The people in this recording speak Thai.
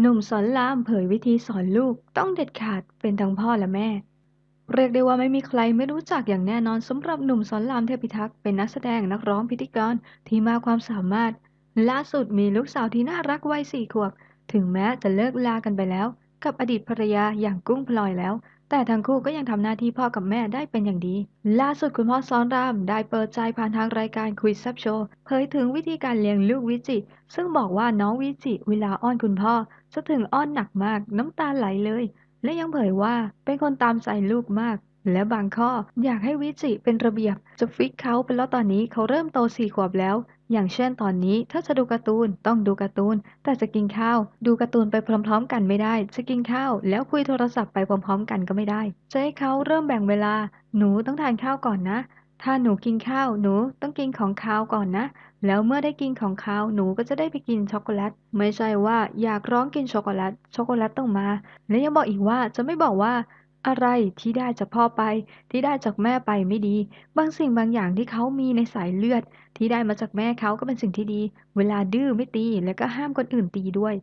หนุ่มสอนรามเผยวิธีสอนลูกต้องเด็ดขาดเป็นทั้งพ่อและแม่ เรียกได้ว่าไม่มีใครไม่รู้จักอย่างแน่นอนสำหรับหนุ่มสอนรามเทพิทักษ์เป็นนักแสดงนักร้องพิธีกรที่มากความสามารถ ล่าสุดมีลูกสาวที่น่ารักวัยสี่ขวบ ถึงแม้จะเลิกลากันไปแล้ว กับอดีตภรรยาอย่างกุ้งพลอยแล้ว แต่ทั้งคู่ก็ยังทำหน้าที่พ่อกับแม่ได้เป็นอย่างดี ล่าสุดคุณพ่อซ้อนรามได้เปิดใจผ่านทางรายการคุยแซบโชว์เผยถึงวิธีการเลี้ยงลูกวิจิ ซึ่งบอกว่าน้องวิจิเวลาอ้อนคุณพ่อ จะถึงอ้อนหนักมากน้ำตาไหลเลย และยังเผยว่าเป็นคนตามใจลูกมาก และบางข้ออยากให้วิจิเป็นระเบียบ จะฟิกเขาเป็นแล้วตอนนี้เขาเริ่มโตสี่ขวบแล้ว อย่างเช่นตอนนี้ถ้าจะดูการ์ตูนต้องดูการ์ตูน แต่จะกินข้าว ดูการ์ตูนไปพร้อม ๆ กันไม่ได้ จะกินข้าว แล้วคุยโทรศัพท์ไปพร้อม ๆ กันก็ไม่ได้ จะให้เขาเริ่มแบ่งเวลา หนูต้องทานข้าวก่อนนะ ถ้าหนูกินข้าวหนูต้องกินของคาวก่อนนะแล้วเมื่อได้กินของคาวหนูก็จะได้ไปกินช็อกโกแลต ไม่ใช่ว่าอยากร้องกินช็อกโกแลต ช็อกโกแลตต้องมา และยังบอกอีกว่าจะไม่บอกว่า อะไรที่ได้จากพ่อไป ที่ได้จากแม่ไปไม่ดี บางสิ่งบางอย่างที่เขามีในสายเลือด ที่ได้มาจากแม่เขาก็เป็นสิ่งที่ดี เวลาดื้อไม่ตี แล้วก็ห้ามคนอื่นตีด้วย